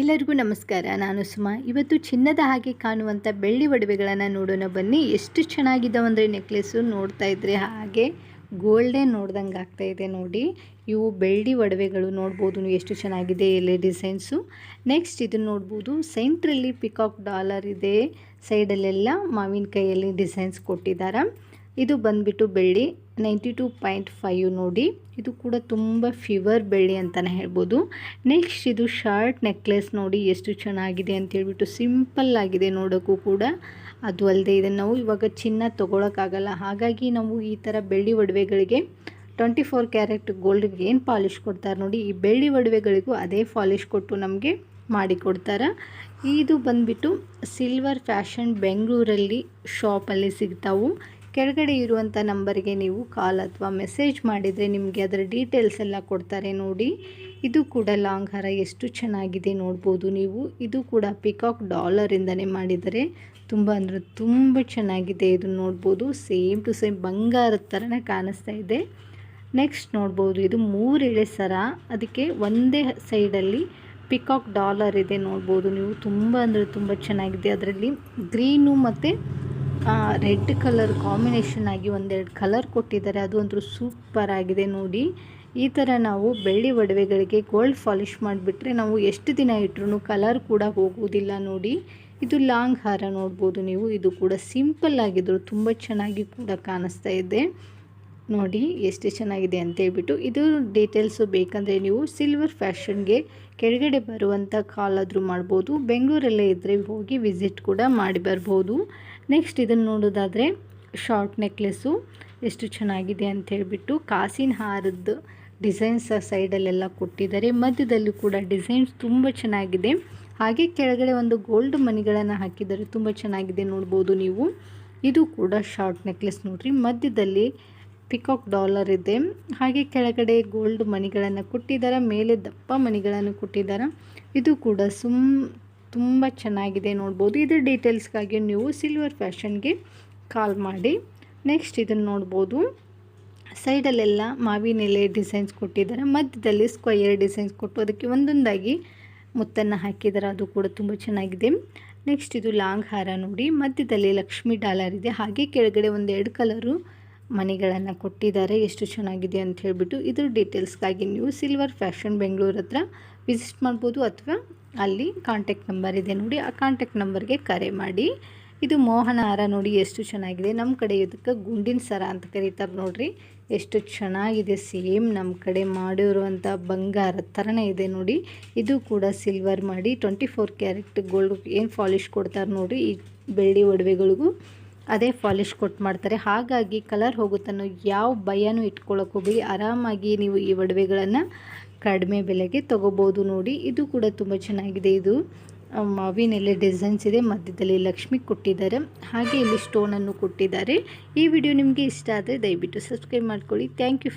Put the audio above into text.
ಎಲ್ಲರಿಗೂ ನಮಸ್ಕಾರ. ನಾನು ಸುಮಾ. ಇವತ್ತು ಚಿನ್ನದ ಹಾಗೆ ಕಾಣುವಂಥ ಬೆಳ್ಳಿ ಒಡವೆಗಳನ್ನು ನೋಡೋಣ ಬನ್ನಿ. ಎಷ್ಟು ಚೆನ್ನಾಗಿದ್ದಾವೆ ಅಂದರೆ ನೆಕ್ಲೆಸ್ಸು ನೋಡ್ತಾ ಇದ್ರೆ ಹಾಗೆ ಗೋಲ್ಡೇ ನೋಡ್ದಂಗೆ ಆಗ್ತಾ ಇದೆ ನೋಡಿ. ಇವು ಬೆಳ್ಳಿ ಒಡವೆಗಳು ನೋಡ್ಬೋದು ಎಷ್ಟು ಚೆನ್ನಾಗಿದೆ ಎಲೆ ಡಿಸೈನ್ಸು ನೆಕ್ಸ್ಟ್ ಇದನ್ನು ನೋಡ್ಬೋದು. ಸೆಂಟ್ರಲ್ಲಿ ಪಿಕಾಕ್ ಡಾಲರ್ ಇದೆ. ಸೈಡಲ್ಲೆಲ್ಲ ಮಾವಿನಕಾಯಲ್ಲಿ ಡಿಸೈನ್ಸ್ ಕೊಟ್ಟಿದ್ದಾರೆ ಇದು ಬಂದ್ಬಿಟ್ಟು ಬೆಳ್ಳಿ ನೈಂಟಿ ಟು ಪಾಯಿಂಟ್ ಫೈವ್ ನೋಡಿ. ಇದು ಕೂಡ ತುಂಬ ಫಿವರ್ ಬೆಳ್ಳಿ ಅಂತಲೇ ಹೇಳ್ಬೋದು. ನೆಕ್ಸ್ಟ್ ಇದು ಶಾರ್ಟ್ ನೆಕ್ಲೆಸ್ ನೋಡಿ ಎಷ್ಟು ಚೆನ್ನಾಗಿದೆ ಅಂತ ಹೇಳ್ಬಿಟ್ಟು ಸಿಂಪಲ್ ಆಗಿದೆ ನೋಡೋಕ್ಕೂ ಕೂಡ. ಅದು ಅಲ್ಲದೆ ಇದನ್ನು ನಾವು ಇವಾಗ ಚಿನ್ನ ತೊಗೊಳಕ್ಕಾಗಲ್ಲ. ಹಾಗಾಗಿ ನಾವು ಈ ಥರ ಬೆಳ್ಳಿ ಒಡವೆಗಳಿಗೆ ಟ್ವೆಂಟಿ ಫೋರ್ ಕ್ಯಾರೆಟ್ ಗೋಲ್ಡ್ಗೆ ಏನು ಪಾಲಿಷ್ ಕೊಡ್ತಾರೆ ನೋಡಿ, ಈ ಬೆಳ್ಳಿ ಒಡವೆಗಳಿಗೂ ಅದೇ ಪಾಲಿಷ್ ಕೊಟ್ಟು ನಮಗೆ ಮಾಡಿಕೊಡ್ತಾರೆ ಇದು ಬಂದ್ಬಿಟ್ಟು ಸಿಲ್ವರ್ ಫ್ಯಾಷನ್ ಬೆಂಗಳೂರಲ್ಲಿ ಶಾಪಲ್ಲಿ ಸಿಗ್ತಾವು. ಕೆಳಗಡೆ ಇರುವಂಥ ನಂಬರ್ಗೆ ನೀವು ಕಾಲ್ ಅಥವಾ ಮೆಸೇಜ್ ಮಾಡಿದರೆ ನಿಮಗೆ ಅದರ ಡೀಟೇಲ್ಸ್ ಎಲ್ಲ ಕೊಡ್ತಾರೆ ನೋಡಿ. ಇದು ಕೂಡ ಲಾಂಗ್ ಹಾರ ಎಷ್ಟು ಚೆನ್ನಾಗಿದೆ ನೋಡ್ಬೋದು ನೀವು. ಇದು ಕೂಡ ಪಿಕಾಕ್ ಡಾಲರಿಂದನೇ ಮಾಡಿದರೆ ತುಂಬ ಅಂದರೆ ತುಂಬ ಚೆನ್ನಾಗಿದೆ ಇದು ನೋಡ್ಬೋದು. ಸೇಮ್ ಟು ಸೇಮ್ ಬಂಗಾರದ ಥರನೇ ಕಾಣಿಸ್ತಾ ಇದೆ. ನೆಕ್ಸ್ಟ್ ನೋಡ್ಬೋದು ಇದು ಮೂರು ಎಳೆ ಸರ. ಅದಕ್ಕೆ ಒಂದೇ ಸೈಡಲ್ಲಿ ಪಿಕಾಕ್ ಡಾಲರ್ ಇದೆ ನೋಡ್ಬೋದು ನೀವು. ತುಂಬ ಅಂದರೆ ತುಂಬ ಚೆನ್ನಾಗಿದೆ ಅದರಲ್ಲಿ. ಗ್ರೀನು ಮತ್ತು ರೆಡ್ ಕಲರ್ ಕಾಂಬಿನೇಷನ್ ಆಗಿ ಒಂದೆರಡು ಕಲರ್ ಕೊಟ್ಟಿದ್ದಾರೆ. ಅದು ಅಂತೂ ಸೂಪರ್ ಆಗಿದೆ ನೋಡಿ. ಈ ಥರ ನಾವು ಬೆಳ್ಳಿ ಒಡವೆಗಳಿಗೆ ಗೋಲ್ಡ್ ಪಾಲಿಷ್ ಮಾಡಿಬಿಟ್ರೆ ನಾವು ಎಷ್ಟು ದಿನ ಇಟ್ಟರು ಕಲರ್ ಕೂಡ ಹೋಗುವುದಿಲ್ಲ ನೋಡಿ. ಇದು ಲಾಂಗ್ ಹಾರ ನೋಡ್ಬೋದು ನೀವು. ಇದು ಕೂಡ ಸಿಂಪಲ್ ಆಗಿದ್ರು ತುಂಬ ಚೆನ್ನಾಗಿ ಕೂಡ ಕಾಣಿಸ್ತಾ ಇದೆ. ನೋಡಿ ಎಷ್ಟು ಚೆನ್ನಾಗಿದೆ ಅಂತ ಹೇಳ್ಬಿಟ್ಟು. ಇದು ಡೀಟೇಲ್ಸು ಬೇಕಂದರೆ ನೀವು ಸಿಲ್ವರ್ ಫ್ಯಾಷನ್ಗೆ ಕೆಳಗಡೆ ಬರುವಂಥ ಕಾಲಾದರೂ ಮಾಡ್ಬೋದು. ಬೆಂಗಳೂರಲ್ಲೇ ಇದ್ದರೆ ಹೋಗಿ ವಿಸಿಟ್ ಕೂಡ ಮಾಡಿ ಬರ್ಬೋದು. ನೆಕ್ಸ್ಟ್ ಇದನ್ನು ನೋಡೋದಾದರೆ ಶಾರ್ಟ್ ನೆಕ್ಲೆಸ್ಸು ಎಷ್ಟು ಚೆನ್ನಾಗಿದೆ ಅಂತ ಹೇಳ್ಬಿಟ್ಟು ಕಾಸಿನ ಹಾರದ್ದು ಡಿಸೈನ್ಸ್ ಸೈಡಲ್ಲೆಲ್ಲ ಕೊಟ್ಟಿದ್ದಾರೆ. ಮಧ್ಯದಲ್ಲಿ ಕೂಡ ಡಿಸೈನ್ಸ್ ತುಂಬ ಚೆನ್ನಾಗಿದೆ. ಹಾಗೆ ಕೆಳಗಡೆ ಒಂದು ಗೋಲ್ಡ್ ಮನಿಗಳನ್ನು ಹಾಕಿದ್ದಾರೆ. ತುಂಬ ಚೆನ್ನಾಗಿದೆ ನೋಡ್ಬೋದು ನೀವು. ಇದು ಕೂಡ ಶಾರ್ಟ್ ನೆಕ್ಲೆಸ್ ನೋಡಿರಿ. ಮಧ್ಯದಲ್ಲಿ ಪಿಕಾಕ್ ಡಾಲರ್ ಇದೆ. ಹಾಗೆ ಕೆಳಗಡೆ ಗೋಲ್ಡ್ ಮಣಿಗಳನ್ನು ಕೊಟ್ಟಿದ್ದಾರೆ ಮೇಲೆ ದಪ್ಪ ಮಣಿಗಳನ್ನು ಕೊಟ್ಟಿದ್ದಾರೆ ಇದು ಕೂಡ ಸುಮ್, ತುಂಬ ಚೆನ್ನಾಗಿದೆ ನೋಡ್ಬೋದು. ಇದರ ಡೀಟೇಲ್ಸ್ಗಾಗಿ ನೀವು ಸಿಲ್ವರ್ ಫ್ಯಾಷನ್ಗೆ ಕಾಲ್ ಮಾಡಿ. ನೆಕ್ಸ್ಟ್ ಇದನ್ನು ನೋಡ್ಬೋದು. ಸೈಡಲ್ಲೆಲ್ಲ ಮಾವಿನೆಲೆ ಡಿಸೈನ್ಸ್ ಕೊಟ್ಟಿದ್ದಾರೆ ಮಧ್ಯದಲ್ಲಿ ಸ್ಕ್ವಯರ್ ಡಿಸೈನ್ಸ್ ಕೊಟ್ಟು ಅದಕ್ಕೆ ಒಂದೊಂದಾಗಿ ಮುತ್ತನ್ನು ಹಾಕಿದ್ದಾರೆ ಅದು ಕೂಡ ತುಂಬ ಚೆನ್ನಾಗಿದೆ. ನೆಕ್ಸ್ಟ್ ಇದು ಲಾಂಗ್ ಹಾರ ನೋಡಿ. ಮಧ್ಯದಲ್ಲಿ ಲಕ್ಷ್ಮಿ ಡಾಲರ್ ಇದೆ. ಹಾಗೆ ಕೆಳಗಡೆ ಒಂದು ಎರಡು ಕಲರು ಮನೆಗಳನ್ನು ಕೊಟ್ಟಿದ್ದಾರೆ, ಎಷ್ಟು ಚೆನ್ನಾಗಿದೆ ಅಂತ ಹೇಳಿಬಿಟ್ಟು ಇದ್ರ ಡೀಟೇಲ್ಸ್ಗಾಗಿ ನೀವು ಸಿಲ್ವರ್ ಫ್ಯಾಷನ್ ಬೆಂಗಳೂರು ಹತ್ರ ವಿಸಿಟ್ ಮಾಡ್ಬೋದು ಅಥವಾ ಅಲ್ಲಿ ಕಾಂಟ್ಯಾಕ್ಟ್ ನಂಬರ್ ಇದೆ ನೋಡಿ, ಆ ಕಾಂಟ್ಯಾಕ್ಟ್ ನಂಬರ್ಗೆ ಕರೆ ಮಾಡಿ. ಇದು ಮೋಹನ ಹಾರ ನೋಡಿ ಎಷ್ಟು ಚೆನ್ನಾಗಿದೆ. ನಮ್ಮ ಕಡೆ ಇದಕ್ಕೆ ಗುಂಡಿನ ಸರ ಅಂತ ಕರೀತಾರೆ ನೋಡಿರಿ. ಎಷ್ಟು ಚೆನ್ನಾಗಿದೆ ಸೇಮ್ ನಮ್ಮ ಕಡೆ ಮಾಡಿರುವಂಥ ಬಂಗಾರ ಥರನೇ ಇದೆ ನೋಡಿ. ಇದು ಕೂಡ ಸಿಲ್ವರ್ ಮಾಡಿ ಟ್ವೆಂಟಿ ಫೋರ್ ಕ್ಯಾರೆಟ್ ಗೋಲ್ಡ್ ಏನು ಪಾಲಿಷ್ ಕೊಡ್ತಾರೆ ನೋಡಿ ಈ ಬೆಳ್ಳಿ ಒಡವೆಗಳಿಗೂ ಅದೇ ಪಾಲಿಷ್ ಕೊಟ್ಟು ಮಾಡ್ತಾರೆ. ಹಾಗಾಗಿ ಕಲರ್ ಹೋಗುತ್ತನ್ನೋ ಯಾವ ಭಯನೂ ಇಟ್ಕೊಳ್ಳೋಕೆ ಹೋಗಿ ಆರಾಮಾಗಿ ನೀವು ಈ ಒಡವೆಗಳನ್ನು ಕಡಿಮೆ ಬೆಲೆಗೆ ತೊಗೋಬೋದು ನೋಡಿ. ಇದು ಕೂಡ ತುಂಬ ಚೆನ್ನಾಗಿದೆ ಇದು. ಮಾವಿನಲ್ಲಿ ಡಿಸೈನ್ಸ್ ಇದೆ. ಮಧ್ಯದಲ್ಲಿ ಲಕ್ಷ್ಮಿ ಕೊಟ್ಟಿದ್ದಾರೆ. ಹಾಗೆ ಇಲ್ಲಿ ಸ್ಟೋನನ್ನು ಕೊಟ್ಟಿದ್ದಾರೆ. ಈ ವಿಡಿಯೋ ನಿಮಗೆ ಇಷ್ಟ ಆದರೆ ದಯವಿಟ್ಟು ಸಬ್ಸ್ಕ್ರೈಬ್ ಮಾಡ್ಕೊಳ್ಳಿ. Thank you